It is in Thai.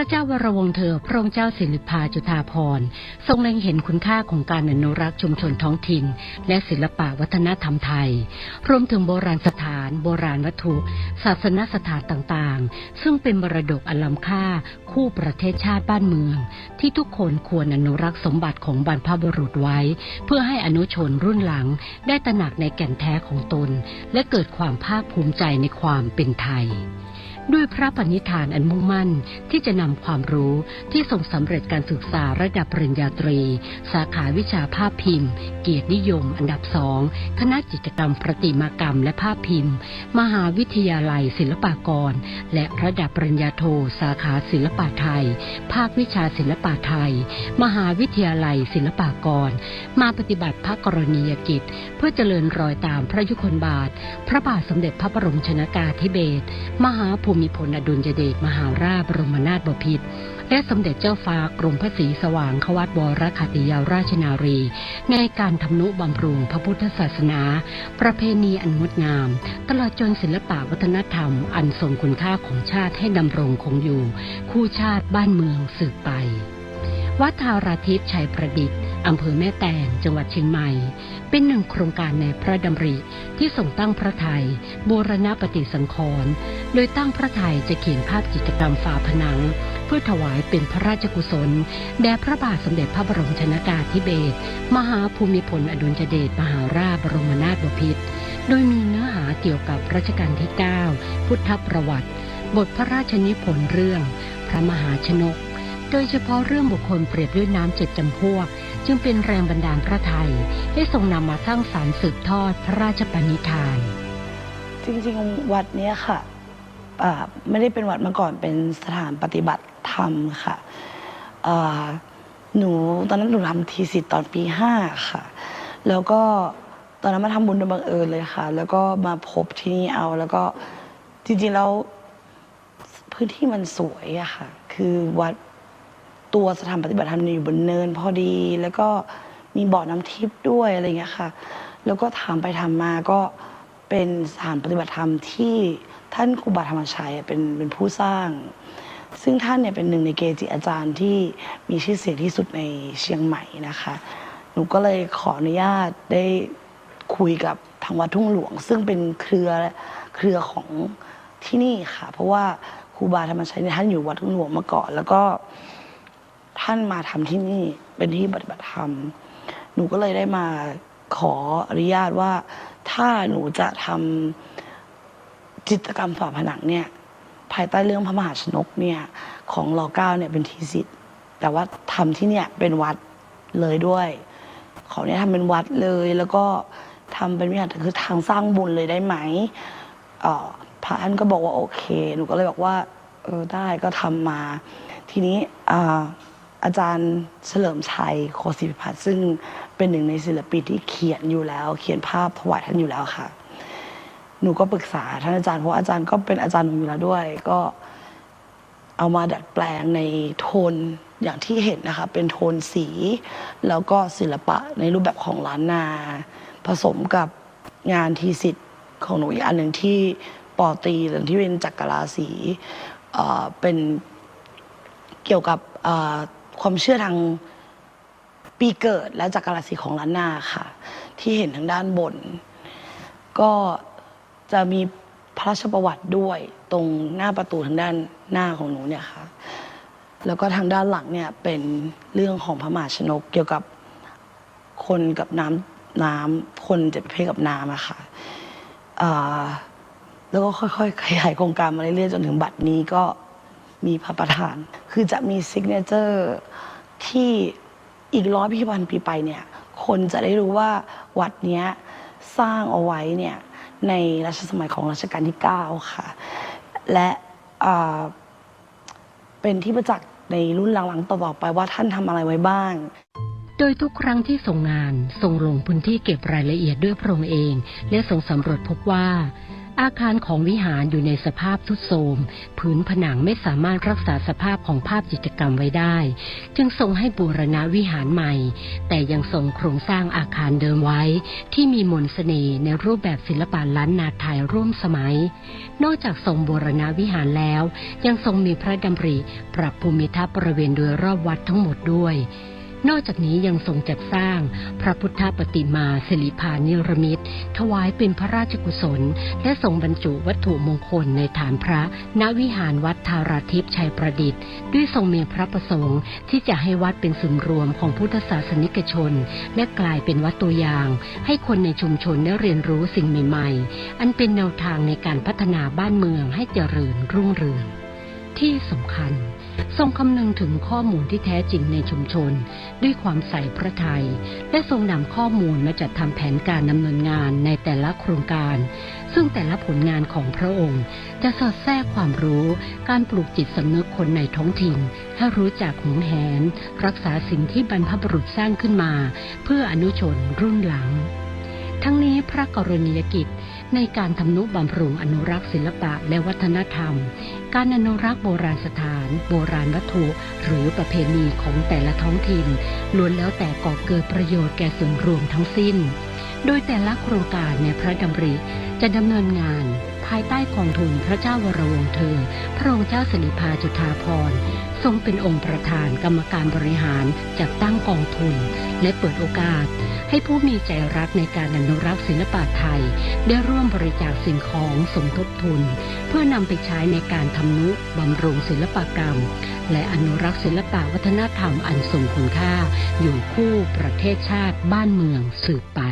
ระเจ้าวรวงเธอ พระองค์เจ้าสิริภาจุฑาภรทรงเล็งเห็นคุณค่าของการอนุรักษ์ชุมชนท้องถิ่น และศิลปะวัฒนธรรมไทย รวมถึงโบราณสถาน โบราณวัตถุ ศาสนสถานต่างๆ ซึ่งเป็นมรดกอันล้ำค่า คู่ประเทศชาติบ้านเมือง ที่ทุกคนควรอนุรักษ์สมบัติของบรรพบุรุษไว้ เพื่อให้อนุชนรุ่นหลัง ได้ตระหนักในแก่นแท้ของตน และเกิดความภาคภูมิใจในความเป็นไทย ด้วยพระปณิธานอันมุ่งมั่นที่จะนำความรู้ที่ส่งสำเร็จการศึกษาระดับปริญญาตรี สาขาวิชาภาพพิมพ์ เกียรตินิยม อันดับสองคณะจิตรกรรมประติมากรรมและภาพพิมพ์ มหาวิทยาลัยศิลปากร และระดับปริญญาโทสาขาศิลปะไทย ภาควิชาศิลปะไทย มหาวิทยาลัยศิลปากร มาปฏิบัติพระกรณียกิจ เพื่อเจริญรอยตามพระยุคลบาท พระบาทสมเด็จพระบรมชนากาธิเบศรมหาภููมิพลอดุลยเดชมหาราชบรมนาถบพิตรและสมเด็จเจ้าฟ้ากรมพระศรีสว่างควัตวรคติยาราชนารี ในการทำนุบำรุงพระพุทธศาสนา ประเพณีอันงดงาม ตลอดจนศิลปะวัฒนธรรม อันทรงคุณค่าของชาติให้ดำรงคงอยู่ คู่ชาติบ้านเมืองสืบไป วัดทาราทิพย์ชัยประดิษฐ์ อำเภอแม่แตงจังหวัดเชียงใหม่ เป็นหนึ่งโครงการในพระดำริที่ส่งตั้งพระไทยบูรณปฏิสังขรณ์โดยตั้งพระไทยจะเขียนภาพจิตรกรรมฝาผนัง เพื่อถวายเป็นพระราชกุศล แด่พระบาทสมเด็จพระบรมชนากาธิเบศรมหาภูมิพลอดุลยเดชมหาราชบรมนาถบพิตรโดยมีเนื้อหาเกี่ยวกับรัชกาลที่ 9 พุทธประวัติ บทพระราชนิพนธ์เรื่อง พระมหาชนก โดยเฉพาะเรื่องบุคคลเปรียบด้วยน้ำเจ็ดจำพวก จึงเป็นแรงบันดาลพระไทยให้ทรงนำมาสร้างสารรค์สืบทอดพระราชปณิธาน จริงๆ วัดเนี้ยค่ะไม่ได้เป็นวัดมาก่อนเป็นสถานปฏิบัติธรรมค่ะหนูตอนนั้นหนูทำทีสิทธ์ตอนปีห้าค่ะ แล้วก็ตอนนั้นมาทำบุญโดยบังเอิญเลยค่ะ แล้วก็มาพบที่นี่เอา แล้วก็จริงๆแล้วพื้นที่มันสวยอะค่ะ คือวัด ตัวสถานปฏิบัติธรรมอยู่บนเนินพอดี แล้วก็มีบ่อน้ำทิพย์ด้วยอะไรเงี้ยค่ะ แล้วก็ถามไปถามมาก็เป็นสถานปฏิบัติธรรมที่ท่านครูบาธรรมชัยเป็นเป็นผู้สร้าง ซึ่งท่านเนี่ยเป็นหนึ่งในเกจิอาจารย์ที่มีชื่อเสียงที่สุดในเชียงใหม่นะคะ หนูก็เลยขออนุญาตได้คุยกับทางวัดทุ่งหลวง ซึ่งเป็นเครือเครือของที่นี่ค่ะ เพราะว่าครูบาธรรมชัยเนี่ยท่านอยู่วัดทุ่งหลวงมาก่อน แล้วก็ ท่านมาทำที่นี่เป็นที่ปฏิบัติธรรม หนูก็เลยได้มาขออนุญาตว่า ถ้าหนูจะทำจิตกรรมฝาผนังเนี่ย ภายใต้เรื่องพระมหาชนกเนี่ยของรอเก้าเนี่ยเป็นทีสิทธิ์แต่ว่าทำที่เนี่ยเป็นวัดเลยด้วย ขอเนี่ยทำเป็นวัดเลยแล้วก็ทำเป็นวิหารคือทางสร้างบุญเลยได้ไหมพระท่านก็บอกว่าโอเค หนูก็เลยบอกว่า เออได้ก็ทำมา ทีนี้อ่า อาจารย์เฉลิมชัยโคศิพิพัฒน์ซึ่งเป็นหนึ่งในศิลปินที่เขียนอยู่แล้ว เขียนภาพถวายท่านอยู่แล้วค่ะ หนูก็ปรึกษาท่านอาจารย์เพราะอาจารย์ก็เป็นอาจารย์หนูอยู่แล้วด้วย ก็เอามาดัดแปลงในโทนอย่างที่เห็นนะคะ เป็นโทนสี แล้วก็ศิลปะในรูปแบบของล้านนา ผสมกับงานทีสิทธิ์ของหนูอีกอันหนึ่งที่ปอตีหรือที่เป็นจักรราศีเอ่อเป็นเกี่ยวกับอ่อ ความเชื่อทางปีเกิดและจักรราศีของล้านนาค่ะ ที่เห็นทางด้านบน ก็จะมีพระราชประวัติด้วยตรงหน้าประตูทางด้านหน้าของหนูเนี่ยค่ะ แล้วก็ทางด้านหลังเนี่ยเป็นเรื่องของพระมหาชนกเกี่ยวกับคนกับน้ำน้ำคนเจ็บประเภทกับน้ำอะค่ะแล้วก็ค่อยๆขยายโครงการมาเรื่อยๆจนถึงบัดนี้ก็ มีพระประธาน คือจะมีซิกเนเจอร์ที่อีกร้อยพิพันธ์ปีไปเนี่ย คนจะได้รู้ว่าวัดเนี้ยสร้างเอาไว้เนี่ยในรัชสมัยของรัชกาลที่ 9 ค่ะ และเป็นที่ประจักษ์ในรุ่นหลังๆต่อไปว่าท่านทำอะไรไว้บ้าง โดยทุกครั้งที่ส่งงานทรงลงพื้นที่เก็บรายละเอียดด้วยพระองค์เอง และทรงสำรวจพบว่า อาคารของวิหารอยู่ในสภาพทุดโทรมผืนผนังไม่สามารถรักษาสภาพของภาพจิตรกรรมไว้ได้ จึงทรงให้บูรณะวิหารใหม่ แต่ยังทรงโครงสร้างอาคารเดิมไว้ ที่มีมนต์เสน่ห์ในรูปแบบศิลปะล้านนาไทยร่วมสมัย นอกจากทรงบูรณะวิหารแล้ว ยังทรงมีพระดำริ ปรับภูมิทัศน์บริเวณโดยรอบวัดทั้งหมดด้วย นอกจากนี้ยังทรงจัดสร้าง พระพุทธปฏิมาสิริพานิรมิตรถวายเป็นพระราชกุศล และทรงบรรจุวัตถุมงคลในฐานพระณวิหารวัดทาราทิพย์ชัยประดิษฐ์ ด้วยทรงมีพระประสงค์ ที่จะให้วัดเป็นศูนย์รวมของพุทธศาสนิกชน และกลายเป็นวัดตัวอย่าง ให้คนในชุมชนได้เรียนรู้สิ่งใหม่ๆ อันเป็นแนวทางในการพัฒนาบ้านเมืองให้เจริญรุ่งเรือง ที่สำคัญ ทรงคำนึงถึงข้อมูลที่แท้จริงในชุมชน ด้วยความใส่พระทัย และทรงนำข้อมูลมาจัดทำแผนการดำเนินงานในแต่ละโครงการ ซึ่งแต่ละผลงานของพระองค์ จะสอดแทรกความรู้ การปลูกจิตสำนึกคนในท้องถิ่น ให้รู้จักหวงแหน รักษาสิ่งที่บรรพบุรุษสร้างขึ้นมา เพื่ออนุชนรุ่นหลัง ทั้งนี้พระกรณียกิจในการทำนุบำรุงอนุรักษ์ศิลปะและวัฒนธรรม การอนุรักษ์โบราณสถาน โบราณวัตถุ หรือประเพณีของแต่ละท้องถิ่นล้วนแล้วแต่ก่อเกิดประโยชน์แก่ส่วนรวมทั้งสิ้น โดยแต่ละโครงการในพระดำริจะดำเนินงาน ภายใต้กองทุนพระเจ้าวรวงศ์เธอ พระองค์เจ้าสิริพาจุฑาภรณ์ทรงเป็นองค์ประธานกรรมการบริหารจัดตั้งกองทุน และเปิดโอกาส ให้ผู้มีใจรักในการอนุรักษ์ศิลปะไทย ได้ร่วมบริจาคสิ่งของสมทบทุน เพื่อนำไปใช้ในการทำนุบำรุงศิลปกรรม และอนุรักษ์ศิลปะวัฒนธรรมอันทรงคุณค่า อยู่คู่ประเทศชาติบ้านเมืองสืบไป